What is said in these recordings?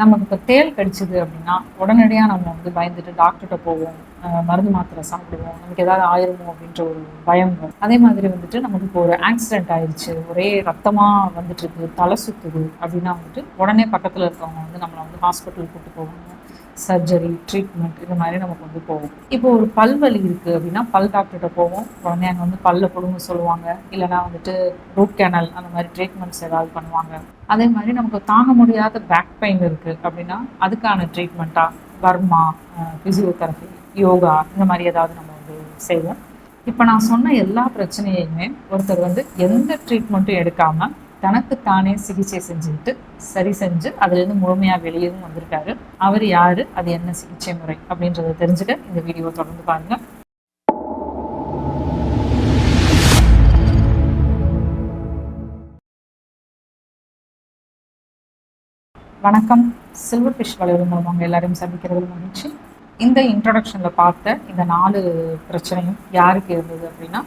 நமக்கு இப்போ தேள் கடிச்சிது அப்படின்னா உடனடியாக நம்ம வந்து பயந்துட்டு டாக்டர்கிட்ட போவோம். மருந்து மாத்திரை சாப்பிடுவோம். நமக்கு ஏதாவது ஆயிருமோ அப்படின்ற ஒரு பயம் வரும். அதே மாதிரி வந்துட்டு நமக்கு இப்போ ஒரு ஆக்சிடென்ட் ஆயிடுச்சு ஒரே ரத்தமாக வந்துட்டு இருக்கு தலை சுத்துது அப்படின்னா வந்துட்டு உடனே பக்கத்தில் இருக்கவங்க வந்து நம்மளை வந்து ஹாஸ்பிட்டல் கூட்டு போவாங்க. சர்ஜரி ட்ரீட்மெண்ட் இது மாதிரி நமக்கு வந்து போகும். இப்போ ஒரு பல் வலி இருக்குது அப்படின்னா பல் டாக்டர்கிட்ட போவோம். உடனே அங்கே வந்து பல்ல கொடுங்க சொல்லுவாங்க. இல்லைனா வந்துட்டு ரூட் கேனல் அந்த மாதிரி ட்ரீட்மெண்ட்ஸ் ஏதாவது பண்ணுவாங்க. அதே மாதிரி நமக்கு தாங்க முடியாத பேக் பெயின் இருக்குது அப்படின்னா அதுக்கான ட்ரீட்மெண்ட்டாக வர்மா ஃபிசியோதெரபி யோகா இந்த மாதிரி ஏதாவது நம்ம வந்து செய்வோம். இப்போ நான் சொன்ன எல்லா பிரச்சனையுமே ஒருத்தர் வந்து எந்த ட்ரீட்மெண்ட்டும் எடுக்காமல் தனக்கு தானே சிகிச்சை செஞ்சுக்கிட்டு சரி செஞ்சு அதுலேருந்து முழுமையாக வெளியேவும் வந்திருக்காரு. அவர் யார்? அது என்ன சிகிச்சை முறை? அப்படின்றத தெரிஞ்சுக்க இந்த வீடியோ தொடர்ந்து பாருங்கள் வணக்கம். சில்வர் ஃபிஷ் வளைவு மூலமாக எல்லாரையும் சந்திக்கிறது மகிழ்ச்சி. இந்த இன்ட்ரடக்ஷனில் பார்த்த இந்த நாலு பிரச்சனையும் யாருக்கு இருந்தது அப்படின்னா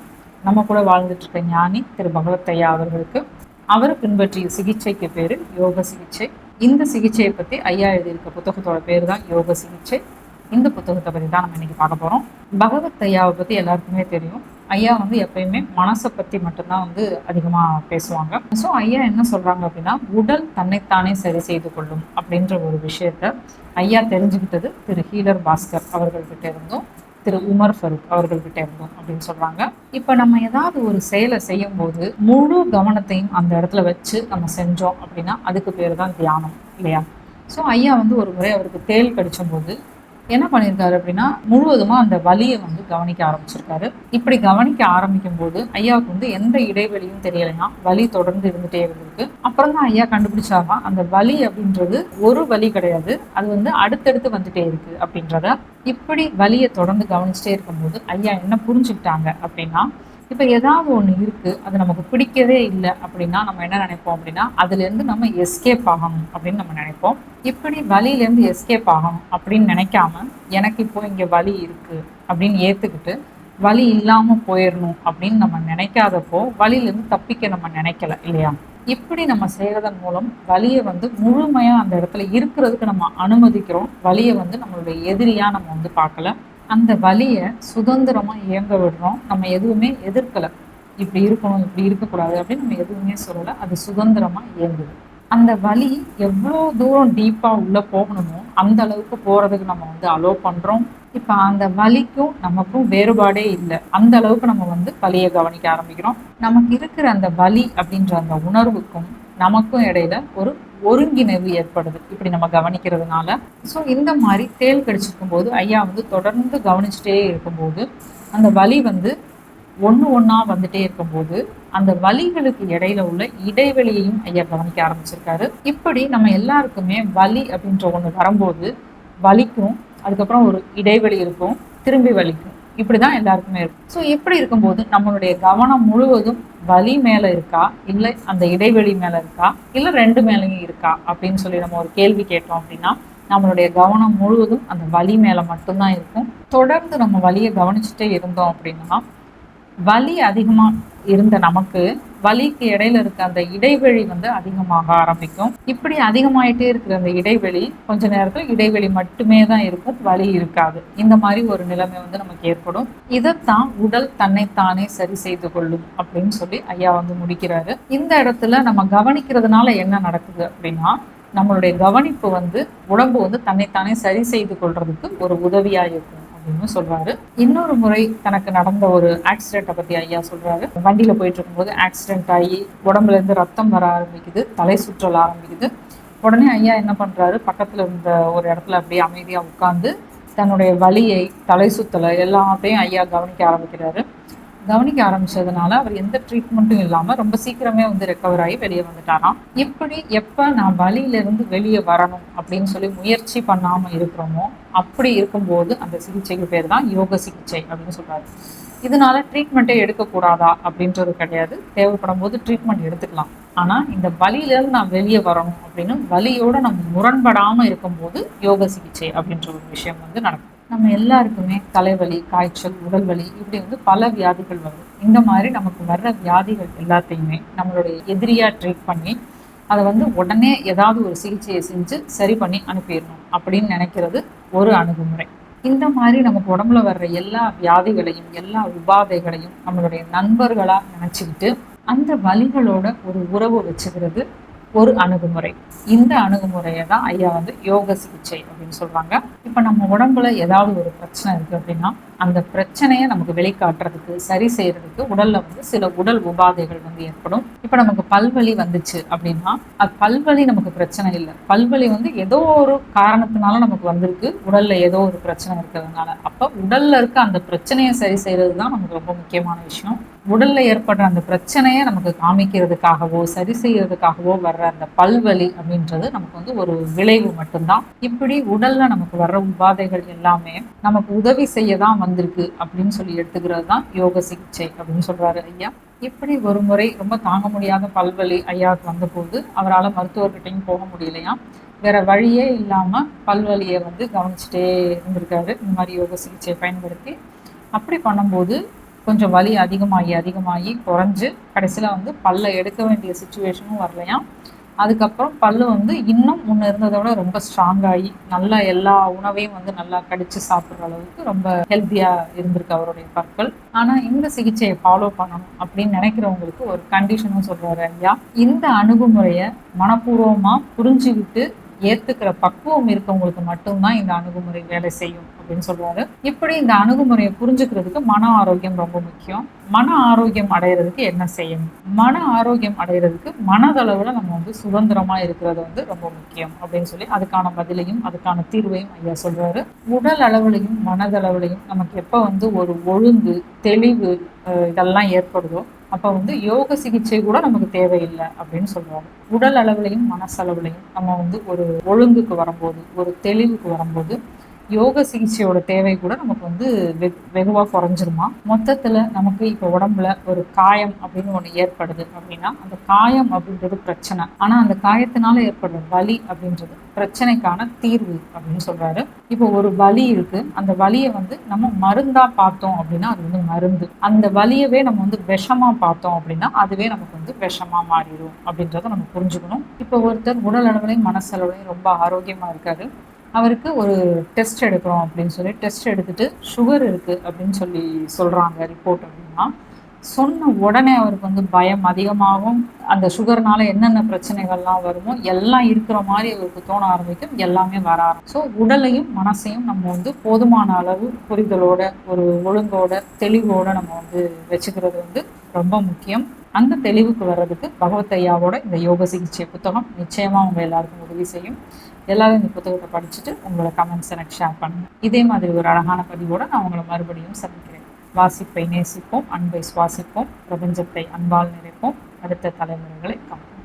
நம்ம கூட வாழ்ந்துட்டு இருக்க ஞானி திரு பகவத் ஐயா அவர்களுக்கு. அவர் பின்பற்றிய சிகிச்சைக்கு பேர் யோக சிகிச்சை. இந்த சிகிச்சையை பற்றி ஐயா எழுதியிருக்க புத்தகத்தோட பேர் தான் யோக சிகிச்சை. இந்த புத்தகத்தை பற்றி தான் நம்ம இன்னைக்கு பார்க்க போகிறோம் பகவத் ஐயாவை பற்றி எல்லாருக்குமே தெரியும். ஐயா வந்து எப்பயுமே மனசை பற்றி மட்டும்தான் வந்து அதிகமாக பேசுவாங்க. ஸோ ஐயா என்ன சொல்கிறாங்க அப்படின்னா உடல் தன்னைத்தானே சரி செய்து கொள்ளும் அப்படின்ற ஒரு விஷயத்த ஐயா தெரிஞ்சுக்கிட்டது திரு ஹீலர் பாஸ்கர் அவர்கள்கிட்ட இருந்தும் திரு உமர் ஃபருக் அவர்கள்கிட்ட இருந்தோம் அப்படின்னு சொல்றாங்க. இப்போ நம்ம ஏதாவது ஒரு செயலை செய்யும் போது முழு கவனத்தையும் அந்த இடத்துல வச்சு நம்ம செஞ்சோம் அப்படின்னா அதுக்கு பேர் தான் தியானம் இல்லையா? ஸோ ஐயா வந்து ஒரு முறை அவருக்கு தேள் கடிச்சும் போது என்ன பண்ணியிருக்காரு அப்படின்னா முழுவதுமா அந்த வலியை வந்து கவனிக்க ஆரம்பிச்சிருக்காரு. இப்படி கவனிக்க ஆரம்பிக்கும் போது ஐயாவுக்கு வந்து எந்த இடைவெளியும் தெரியலைன்னா வலி தொடர்ந்து இருந்துட்டே இருந்திருக்கு. அப்புறம் தான் ஐயா கண்டுபிடிச்சாங்க அந்த வலி அப்படின்றது ஒரு வலி கிடையாது. அது வந்து அடுத்தடுத்து வந்துட்டே இருக்கு அப்படின்றத இப்படி வலியை தொடர்ந்து கவனிச்சுட்டே இருக்கும்போது ஐயா என்ன புரிஞ்சுக்கிட்டாங்க அப்படின்னா இப்போ ஏதாவது ஒன்று இருக்குது அது நமக்கு பிடிக்கவே இல்லை அப்படின்னா நம்ம என்ன நினைப்போம் அப்படின்னா அதுலேருந்து நம்ம எஸ்கேப் ஆகணும் அப்படின்னு நம்ம நினைப்போம். இப்படி வழியிலேருந்து எஸ்கேப் ஆகணும் அப்படின்னு நினைக்காம எனக்கு இப்போ இங்கே வலி இருக்குது அப்படின்னு ஏற்றுக்கிட்டு வலி இல்லாமல் போயிடணும் அப்படின்னு நம்ம நினைக்காதப்போ வழியிலேருந்து தப்பிக்க நம்ம நினைக்கல இல்லையா? இப்படி நம்ம செய்கிறதன் மூலம் வலியை வந்து முழுமையாக அந்த இடத்துல இருக்கிறதுக்கு நம்ம அனுமதிக்கிறோம். வலியை வந்து நம்மளுடைய எதிரியாக நம்ம வந்து பார்க்கல. அந்த வழியை சுதந்திரமாக இயங்க விடுறோம். நம்ம எதுவுமே எதிர்க்கலை. இப்படி இருக்கணும் இப்படி இருக்கக்கூடாது அப்படின்னு நம்ம எதுவுமே சொல்லலை. அது சுதந்திரமாக இயங்குது. அந்த வழி எவ்வளோ தூரம் டீப்பாக உள்ளே போகணுமோ அந்த அளவுக்கு போகிறதுக்கு நம்ம வந்து அலோவ் பண்ணுறோம் இப்போ அந்த வலிக்கும் நமக்கும் வேறுபாடே இல்லை. அந்த அளவுக்கு நம்ம வந்து வலியை கவனிக்க ஆரம்பிக்கிறோம். நமக்கு இருக்கிற அந்த வலி அப்படின்ற அந்த உணர்வுக்கும் நமக்கும் இடையில ஒரு ஒருங்கிணைவு ஏற்படுது. இப்படி நம்ம கவனிக்கிறதுனால. ஸோ இந்த மாதிரி தேள் கடிச்சிருக்கும் போது ஐயா வந்து தொடர்ந்து கவனிச்சுட்டே இருக்கும்போது அந்த வலி வந்து ஒன்று ஒன்றா வந்துட்டே இருக்கும்போது அந்த வலிகளுக்கு இடையில உள்ள இடைவெளியையும் ஐயா கவனிக்க ஆரம்பிச்சிருக்காரு. இப்படி நம்ம எல்லாருக்குமே வலி அப்படின்ற ஒன்று வரும்போது வலிக்கும் அதுக்கப்புறம் ஒரு இடைவெளி இருக்கும் திரும்பி வலிக்கும். இப்படிதான் எல்லாருக்குமே இருக்கும். ஸோ இப்படி இருக்கும்போது நம்மளுடைய கவனம் முழுவதும் வலி மேல இருக்கா? இல்லை அந்த இடைவெளி மேல இருக்கா? இல்லை ரெண்டு மேலேயும் இருக்கா? அப்படின்னு சொல்லி நம்ம ஒரு கேள்வி கேட்டோம் அப்படின்னா நம்மளுடைய கவனம் முழுவதும் அந்த வலி மேல மட்டும்தான் இருக்கும். தொடர்ந்து நம்ம வலியை கவனிச்சுட்டே இருந்தோம் அப்படின்னா வலி அதிகமாக இருந்த நமக்கு வலிக்கு இடையில இருக்க அந்த இடைவெளி வந்து அதிகமாக ஆரம்பிக்கும். இப்படி அதிகமாயிட்டே இருக்கிற அந்த இடைவெளி கொஞ்ச நேரத்தில் இடைவெளி மட்டுமே தான் இருக்கும் வலி இருக்காது. இந்த மாதிரி ஒரு நிலைமை வந்து நமக்கு ஏற்படும். இதைத்தான் உடல் தன்னைத்தானே சரி செய்து கொள்ளும் அப்படின்னு சொல்லி ஐயா வந்து முடிக்கிறாரு. இந்த இடத்துல நம்ம கவனிக்கிறதுனால என்ன நடக்குது அப்படின்னா நம்மளுடைய கவனிப்பு வந்து உடம்பு வந்து தன்னைத்தானே சரி செய்து கொள்றதுக்கு ஒரு உதவியா இருக்கும். அப்படின்னு சொல்றாரு. இன்னொரு முறை தனக்கு நடந்த ஒரு ஆக்சிடென்ட்டை பத்தி ஐயா சொல்றாரு. வண்டியில போயிட்டு இருக்கும்போது ஆக்சிடென்ட் ஆகி உடம்புல இருந்து ரத்தம் வர ஆரம்பிக்குது தலை சுற்றல் ஆரம்பிக்குது. உடனே ஐயா என்ன பண்றாரு? பக்கத்துல இருந்த ஒரு இடத்துல அப்படியே அமைதியா உட்கார்ந்து தன்னுடைய வலியை தலை சுத்தலை எல்லாத்தையும் ஐயா கவனிக்க ஆரம்பிக்கிறாரு. கவனிக்க ஆரம்பிச்சதுனால அவர் எந்த ட்ரீட்மெண்ட்டும் இல்லாம ரொம்ப சீக்கிரமே வந்து ரெக்கவர் ஆகி வெளியே வந்துட்டாராம். இப்படி எப்ப நான் வழியில இருந்து வெளியே வரணும் அப்படின்னு சொல்லி முயற்சி பண்ணாம இருக்கிறோமோ அப்படி இருக்கும்போது அந்த சிகிச்சைக்கு பேர் தான் யோக சிகிச்சை அப்படின்னு சொல்றாரு. இதனால ட்ரீட்மெண்ட்டே எடுக்கக்கூடாதா அப்படின்றது கிடையாது. தேவைப்படும் போது ட்ரீட்மெண்ட் எடுத்துக்கலாம். ஆனால் இந்த வலியிலேருந்து நான் வெளியே வரணும் அப்படின்னு வலியோட நம்ம முரண்படாமல் இருக்கும்போது யோக சிகிச்சை அப்படின்ற ஒரு விஷயம் வந்து நடக்கும். நம்ம எல்லாருக்குமே தலைவலி காய்ச்சல் உடல் வலி இப்படி வந்து பல வியாதிகள் வரும். இந்த மாதிரி நமக்கு வர்ற வியாதிகள் எல்லாத்தையுமே நம்மளுடைய எதிரியாக ட்ரீட் பண்ணி அதை வந்து உடனே ஏதாவது ஒரு சிகிச்சையை செஞ்சு சரி பண்ணி அனுப்பிடணும் அப்படின்னு நினைக்கிறது ஒரு அணுகுமுறை. இந்த மாதிரி நமக்கு உடம்புல வர்ற எல்லா வியாதிகளையும் எல்லா உபாதைகளையும் நம்மளுடைய நண்பர்களாக நினச்சிக்கிட்டு அந்த வலிகளோட ஒரு உறவு வச்சுக்கிறது ஒரு அணுகுமுறை. இந்த அணுகுமுறையை தான் ஐயா வந்து யோக சிகிச்சை அப்படின்னு சொல்றாங்க. இப்போ நம்ம உடம்புல ஏதாவது ஒரு பிரச்சனை இருக்கு அப்படின்னா அந்த பிரச்சனையை நமக்கு வெளிக்காட்டுறதுக்கு சரி செய்யறதுக்கு உடல்ல வந்து சில உடல் உபாதைகள் வந்து ஏற்படும். இப்போ நமக்கு பல்வலி வந்துச்சு அப்படின்னா அது பல்வலி நமக்கு பிரச்சனை இல்லை. பல்வலி வந்து ஏதோ ஒரு காரணத்தினால நமக்கு வந்திருக்கு. உடல்ல ஏதோ ஒரு பிரச்சனை இருக்கிறதுனால. அப்போ உடல்ல இருக்க அந்த பிரச்சனையை சரி செய்யறது தான் நமக்கு ரொம்ப முக்கியமான விஷயம். உடல்ல ஏற்படுற அந்த பிரச்சனையை நமக்கு காமிக்கிறதுக்காகவோ சரி செய்யறதுக்காகவோ வர்ற அந்த பல்வலி அப்படின்றது நமக்கு வந்து ஒரு விளைவு மட்டும்தான். இப்படி உடல்ல நமக்கு வர்ற உபாதைகள் எல்லாமே நமக்கு உதவி செய்ய தான் வந்து வந்திருக்கு அப்படின்னு சொல்லி எடுத்துக்கிறது தான் யோக சிகிச்சை அப்படின்னு சொல்கிறாரு ஐயா. இப்படி ஒரு முறை ரொம்ப தாங்க முடியாத பல்வலி ஐயாவுக்கு வந்தபோது அவரால் மருத்துவர்கிட்டையும் போக முடியலையா வேற வழியே இல்லாமல் பல்வலியை வந்து கவனிச்சுட்டே இருந்திருக்காரு. இந்த மாதிரி யோக சிகிச்சையை பயன்படுத்தி அப்படி பண்ணும்போது கொஞ்சம் வலி அதிகமாகி அதிகமாகி குறைஞ்சு கடைசியில் வந்து பல்லை எடுக்க வேண்டிய சுச்சுவேஷனும் வரலையாம். அதுக்கப்புறம் பல்லு வந்து இன்னும் முன்ன இருந்ததை விட ரொம்ப ஸ்ட்ராங் ஆகி நல்லா எல்லா உணவையும் வந்து நல்லா கடிச்சு சாப்பிட்ற அளவுக்கு ரொம்ப ஹெல்த்தியாக இருந்திருக்கு அவருடைய பற்கள். ஆனால் இந்த சிகிச்சையை ஃபாலோ பண்ணணும் அப்படின்னு நினைக்கிறவங்களுக்கு ஒரு கண்டிஷனும் சொல்றாரு ஐயா. இந்த அணுகுமுறையை மனப்பூர்வமாக புரிஞ்சுக்கிட்டு ஏற்றுக்கிற பக்குவம் இருக்கவங்களுக்கு மட்டும்தான் இந்த அணுகுமுறை வேலை செய்யும் அப்படின்னு சொல்லுவாரு இப்படி இந்த அணுகுமுறையை புரிஞ்சுக்கிறதுக்கு மன ஆரோக்கியம் ரொம்ப முக்கியம். மன ஆரோக்கியம் அடையிறதுக்கு என்ன செய்யணும்? மன ஆரோக்கியம் அடையிறதுக்கு மனதளவில் நம்ம வந்து சுதந்திரமா இருக்கிறது வந்து ரொம்ப முக்கியம் அப்படின்னு சொல்லி அதுக்கான பதிலையும் அதுக்கான தீர்வையும் ஐயா சொல்றாரு. உடல் அளவுலையும் மனதளவுலையும் நமக்கு எப்போ வந்து ஒரு ஒழுங்கு தெளிவு இதெல்லாம் ஏற்படுதோ அப்போ வந்து யோக சிகிச்சை கூட நமக்கு தேவையில்லை அப்படின்னு சொல்லுவாங்க. உடல் அளவுலையும் மனசளவுலையும் நம்ம வந்து ஒரு ஒழுங்குக்கு வரும்போது ஒரு தெளிவுக்கு வரும்போது யோக சிகிச்சையோட தேவை கூட நமக்கு வந்து வெகு வெகுவாக குறைஞ்சிருமா? மொத்தத்தில் நமக்கு இப்போ உடம்புல ஒரு காயம் அப்படின்னு ஒன்று ஏற்படுது அப்படின்னா அந்த காயம் அப்படின்றது பிரச்சனை. ஆனால் அந்த காயத்தினால ஏற்படுற வலி அப்படின்றது பிரச்சனைக்கான தீர்வு அப்படின்னு சொல்றாரு. இப்போ ஒரு வலி இருக்கு. அந்த வலியை வந்து நம்ம மருந்தா பார்த்தோம் அப்படின்னா அது வந்து மருந்து. அந்த வலியவே நம்ம வந்து விஷமா பார்த்தோம் அப்படின்னா அதுவே நமக்கு வந்து விஷமா மாறிடும் அப்படின்றத நம்ம புரிஞ்சுக்கணும். இப்போ ஒருத்தர் உடல் அளவுலையும் மனசளவுலையும் ரொம்ப ஆரோக்கியமா இருக்காரு. அவருக்கு ஒரு டெஸ்ட் எடுக்கிறோம் அப்படின்னு சொல்லி டெஸ்ட் எடுத்துட்டு சுகர் இருக்குது அப்படின்னு சொல்லி சொல்கிறாங்க ரிப்போர்ட் அப்படின்னா. சொன்ன உடனே அவருக்கு வந்து பயம் அதிகமாகும். அந்த சுகர்னால என்னென்ன பிரச்சனைகள்லாம் வருமோ எல்லாம் இருக்கிற மாதிரி அவருக்கு தோண ஆரம்பிக்கும். எல்லாமே வர ஆரம்பிக்கும். ஸோ உடலையும் மனசையும் நம்ம வந்து போதுமான அளவு புரிதலோட ஒரு ஒழுங்கோட தெளிவோட நம்ம வந்து வச்சுக்கிறது வந்து ரொம்ப முக்கியம். அந்த தெளிவுக்கு வர்றதுக்கு பகவத் ஐயாவோட இந்த யோக சிகிச்சை புத்தகம் நிச்சயமாக அவங்க எல்லாருக்கும் உதவி செய்யும். எல்லாரும் இந்த புத்தகத்தை படிச்சுட்டு உங்களோட கமெண்ட்ஸ் எனக்கு ஷேர் பண்ணுங்கள் இதே மாதிரி ஒரு அழகான பதிவோடு நான் உங்களை மறுபடியும் சந்திக்கிறேன். வாசிப்பை நேசிப்போம் அன்பை சுவாசிப்போம் பிரபஞ்சத்தை அன்பால் நிறைப்போம். அடுத்த தலைமுறைகளை காப்போம்.